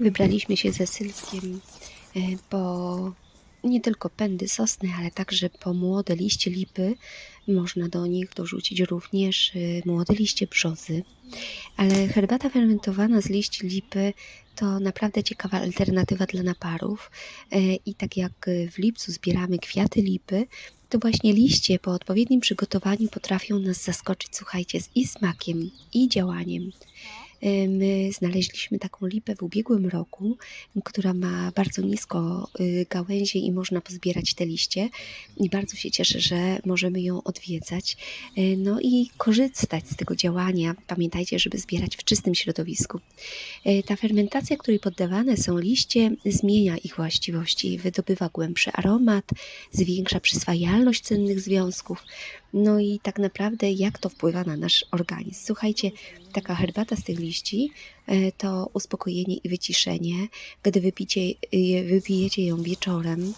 Wybraliśmy się ze Sylwkiem e, po nie tylko pędy sosny, ale także po młode liście lipy. Można do nich dorzucić również e, młode liście brzozy. Ale herbata fermentowana z liści lipy to naprawdę ciekawa alternatywa dla naparów. E, I tak jak w lipcu zbieramy kwiaty lipy, to właśnie liście po odpowiednim przygotowaniu potrafią nas zaskoczyć, słuchajcie, z i smakiem, i działaniem. E, My znaleźliśmy taką lipę w ubiegłym roku, która ma bardzo nisko y, gałęzie i można pozbierać te liście. I bardzo się cieszę, że możemy ją odwiedzać. E, No i korzystać z tego działania. Pamiętajcie, żeby zbierać w czystym środowisku. E, Ta fermentacja, której poddawane są liście, zmienia ich właściwości, wydobywa głębszy aromat, zwiększa przyswajalność cennych związków. No i tak naprawdę, jak to wpływa na nasz organizm? Słuchajcie, taka herbata z tych liści e, to uspokojenie i wyciszenie. Gdy wypicie, wypijecie ją wieczorem,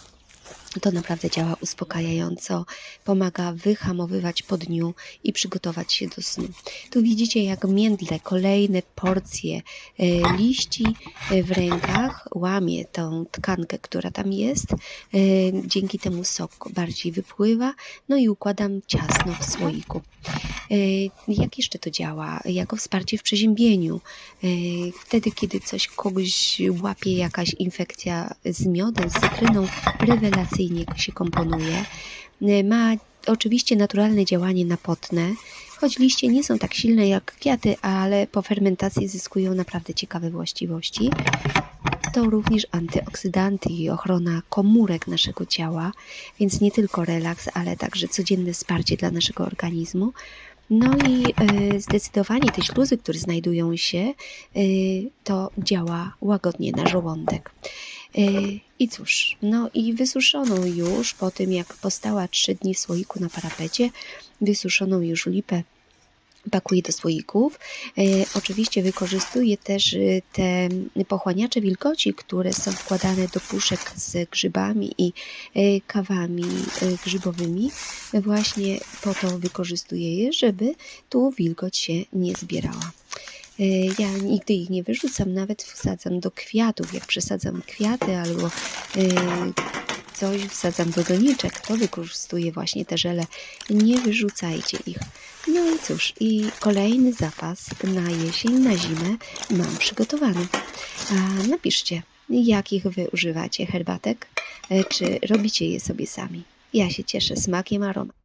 to naprawdę działa uspokajająco, pomaga wyhamowywać po dniu i przygotować się do snu. Tu widzicie, jak międle kolejne porcje e, liści e, w rękach łamie tą tkankę, która tam jest. Dzięki temu sok bardziej wypływa, no i układam ciasno w słoiku. E, Jak jeszcze to działa? Jako wsparcie w przeziębieniu. E, Wtedy, kiedy coś kogoś łapie jakaś infekcja z miodem, z cytryną, rewelacyjnie się komponuje. E, Ma oczywiście naturalne działanie napotne, choć liście nie są tak silne jak kwiaty, ale po fermentacji zyskują naprawdę ciekawe właściwości. To również antyoksydanty i ochrona komórek naszego ciała, więc nie tylko relaks, ale także codzienne wsparcie dla naszego organizmu. No i e, zdecydowanie te śluzy, które znajdują się, e, to działa łagodnie na żołądek. E, I cóż, no i wysuszoną już po tym, jak postała 3 dni w słoiku na parapecie, wysuszoną już lipę pakuję do słoików. E, oczywiście wykorzystuję też e, te pochłaniacze wilgoci, które są wkładane do puszek z grzybami i e, kawami grzybowymi. Właśnie po to wykorzystuję je, żeby tu wilgoć się nie zbierała. Ja nigdy ich nie wyrzucam, nawet wsadzam do kwiatów. Jak przesadzam kwiaty albo coś wsadzam do doniczek, to wykorzystuję właśnie te żele. Nie wyrzucajcie ich. No i cóż, i kolejny zapas na jesień, na zimę mam przygotowany. A napiszcie, jakich wy używacie herbatek, e, czy robicie je sobie sami. Ja się cieszę smakiem, aromatem.